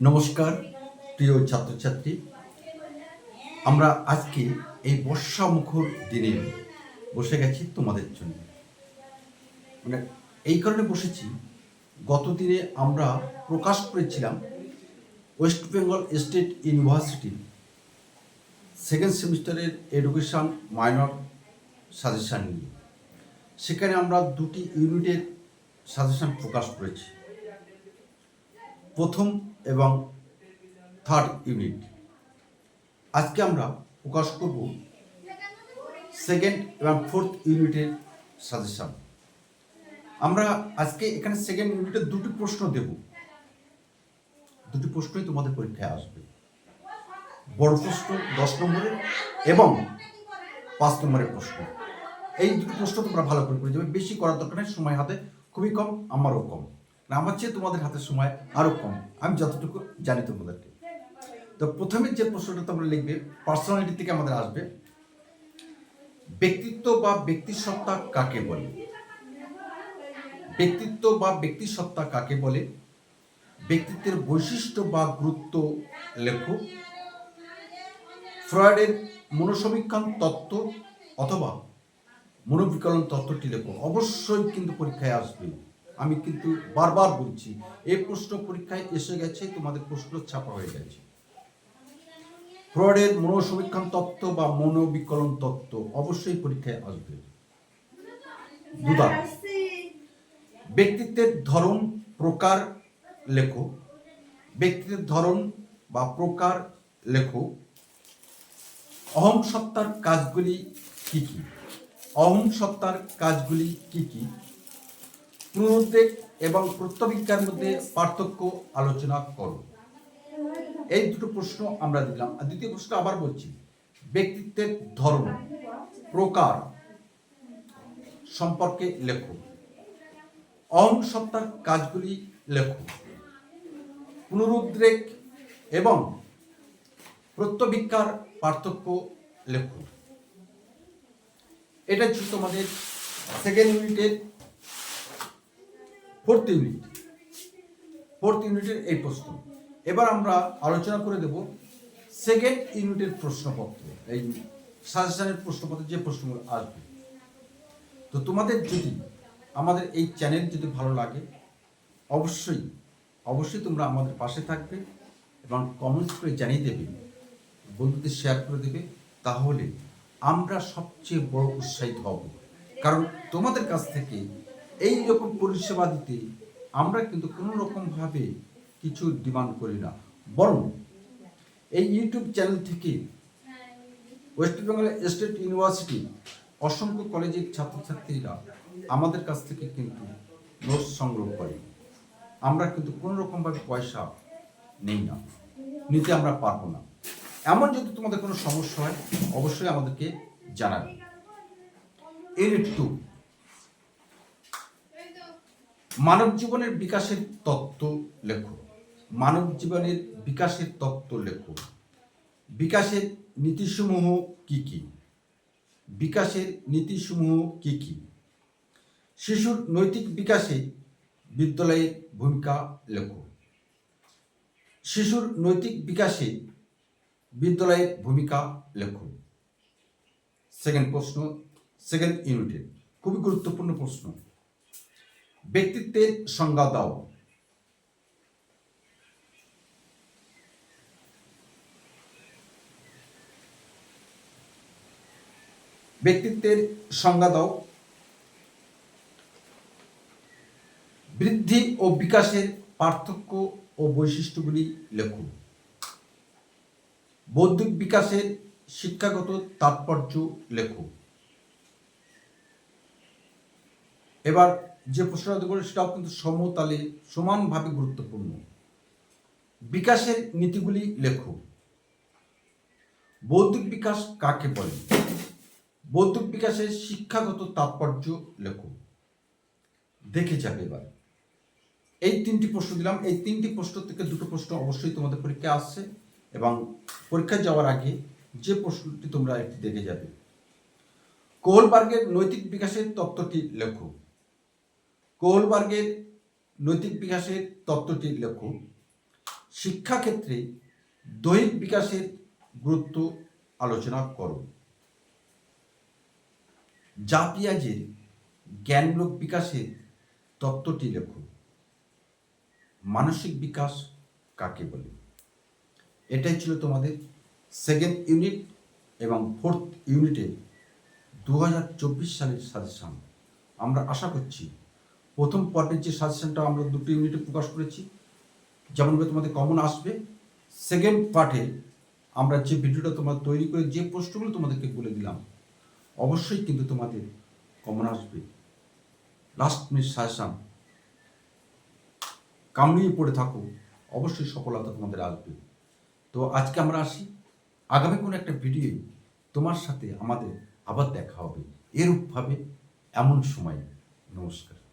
নমস্কার, প্রিয় ছাত্রছাত্রী। আমরা আজকে এই বর্ষা মুখর দিনে বসে গেছি তোমাদের জন্য। মানে এই কারণে বসেছি গত দিনে আমরা প্রকাশ করেছিলাম West Bengal State University second সেমিস্টারের এডুকেশান মাইনর সাজেশান নিয়ে। সেখানে আমরা দুটি ইউনিটের সাজেশান প্রকাশ করেছি। প্রথম এবং থার্ড ইউনিট আজকে আমরা প্রকাশ করব সেকেন্ড এবং ফোর্থ ইউনিটের সাজেশন আমরা আজকে এখানে সেকেন্ড ইউনিটের দুটি প্রশ্ন দেব। দুটি প্রশ্নই তোমাদের পরীক্ষায় আসবে। বড় প্রশ্ন দশ নম্বরের এবং পাঁচ নম্বরের প্রশ্ন। এই দুটো প্রশ্ন তোমরা ভালো করে করে যাবে। বেশি করার দরকার নেই, সময় হাতে খুবই কম, আমারও কম। আমার চেয়ে তোমাদের হাতে সময় আরও কম। আমি যতটুকু জানি তোমাদেরকে। তো প্রথমে যে প্রশ্নটা তোমরা লিখবে পার্সোনালিটি থেকে আমাদের আসবে, ব্যক্তিত্ব বা ব্যক্তিসত্তা কাকে বলে? ব্যক্তিত্ব বা ব্যক্তিসত্তা কাকে বলে? ব্যক্তিত্বের বৈশিষ্ট্য বা গুরুত্ব লেখো। ফ্রয়েডের মনোসমীক্ষণ তত্ত্ব অথবা মনোবিকলন তত্ত্বটি লেখো। অবশ্যই কিন্তু পরীক্ষায় আসবে। আমি কিন্তু বারবার বলছি এই প্রশ্ন পরীক্ষায় এসে গেছে, তোমাদের প্রশ্ন ছাপা হয়ে গেছে। ফ্রয়েডের মনোসমীক্ষণ তত্ত্ব বা মনোবিকলন তত্ত্ব অবশ্যই পরীক্ষায় আসবে। ব্যক্তিত্বের ধরন, প্রকার, লেখো। ব্যক্তিত্বের ধরন বা প্রকার, লেখো। অহম সত্তার কাজগুলি কি কি? অহং সত্তার কাজগুলি কি কি? পুনরুদ্বেগ এবং প্রত্যবিজ্ঞার মধ্যে পার্থক্য আলোচনা করো এই দুটো প্রশ্ন আমরা দিলাম আর দ্বিতীয় প্রশ্ন আবার বলছি, ব্যক্তিত্বের ধর্ম প্রকার সম্পর্কে লেখো। অহং সত্তার কাজগুলি লেখো। পুনরুদ্রেক এবং প্রত্যবিজ্ঞার পার্থক্য লেখো। এটা ছিল তোমাদের সেকেন্ড ইউনিটের ফোর্থ ইউনিট ফোর্থ ইউনিটের এই প্রশ্ন। এবার আমরা আলোচনা করে দেব সেকেন্ড ইউনিটের প্রশ্নপত্র। এই সাজেশনের প্রশ্নপত্র যে প্রশ্নগুলো আসবে। তো তোমাদের যদি আমাদের এই চ্যানেল যদি ভালো লাগে, অবশ্যই অবশ্যই তোমরা আমাদের পাশে থাকবে এবং কমেন্টস করে জানিয়ে দেবে, বন্ধুদের শেয়ার করে দেবে, তাহলে আমরা সবচেয়ে বড় উৎসাহিত হব। কারণ তোমাদের কাছ থেকে এই রকম পরিষেবা দিতে আমরা কিন্তু কোনো রকমভাবে কিছু ডিমান্ড করি না। বরং এই ইউটিউব চ্যানেল থেকে ওয়েস্ট বেঙ্গল স্টেট ইউনিভার্সিটি, অসংখ্য কলেজের ছাত্রছাত্রীরা আমাদের কাছ থেকে কিন্তু নোটস সংগ্রহ করে। আমরা কিন্তু কোনো রকমভাবে পয়সা নেই না, নিতে আমরা পারব না। এমন যদি তোমাদের কোনো সমস্যা হয়, অবশ্যই আমাদেরকে জানাবে। ইউনিট টু মানব জীবনের বিকাশের তত্ত্ব লেখো। মানব জীবনের বিকাশের তত্ত্ব লেখো। বিকাশের নীতিসমূহ কি কি? বিকাশের নীতিসমূহ কি কি? শিশুর নৈতিক বিকাশে বিদ্যালয়ের ভূমিকা লেখো। শিশুর নৈতিক বিকাশে বিদ্যালয়ের ভূমিকা লেখো। সেকেন্ড প্রশ্ন সেকেন্ড ইউনিটের খুবই গুরুত্বপূর্ণ প্রশ্ন। ব্যক্তিত্বের সংজ্ঞা দাও। ব্যক্তিত্বের সংজ্ঞা দাও। বৃদ্ধি ও বিকাশের পার্থক্য ও বৈশিষ্ট্যগুলি লেখো। বৌদ্ধিক বিকাশের শিক্ষাগত তাৎপর্য লেখো। এবার যে প্রশ্নটা দেবো সেটাও কিন্তু সমতালে সমানভাবে গুরুত্বপূর্ণ। বিকাশের নীতিগুলি লেখো। বৌদ্ধিক বিকাশ কাকে বলে? বৌদ্ধিক বিকাশের শিক্ষাগত তাৎপর্য লেখো। দেখে যাবে এবার। এই তিনটি প্রশ্ন দিলাম। এই তিনটি প্রশ্ন থেকে দুটো প্রশ্ন অবশ্যই তোমাদের পরীক্ষা আসছে এবং পরীক্ষা যাওয়ার আগে যে প্রশ্নটি তোমরা একটি দেখে যাবে। কোহলবার্গের নৈতিক বিকাশের তত্ত্বটি লেখো। কোহলবার্গের নৈতিক বিকাশের তত্ত্বটি লেখো শিক্ষাক্ষেত্রে দৈহিক বিকাশের গুরুত্ব আলোচনা করো যা পিয়াজের জ্ঞানমূলক বিকাশের তত্ত্বটি লেখো মানসিক বিকাশ কাকে বলে? এটাই ছিল তোমাদের সেকেন্ড ইউনিট এবং ফোর্থ ইউনিটের দু হাজার চব্বিশ সালের সাজেশন। আমরা আশা করছি প্রথম পর্বের যে সাজেশনটা আমরা দুটো ইউনিটে প্রকাশ করেছি যেমনভাবে তোমাদের কমন আসবে সেকেন্ড পার্টে আমরা যে ভিডিওটা তোমার তৈরি করে যে প্রশ্নগুলো তোমাদেরকে বলে দিলাম, অবশ্যই কিন্তু তোমাদের কমন আসবে। লাস্ট মিনিট সাজেশন কামড়িয়ে পড়ে থাকো, অবশ্যই সফলতা তোমাদের আসবে। তো আজকে আমরা আসি, আগামী কোনো একটা ভিডিও তোমার সাথে আমাদের আবার দেখা হবে। এরূপভাবে এমন সময়। নমস্কার।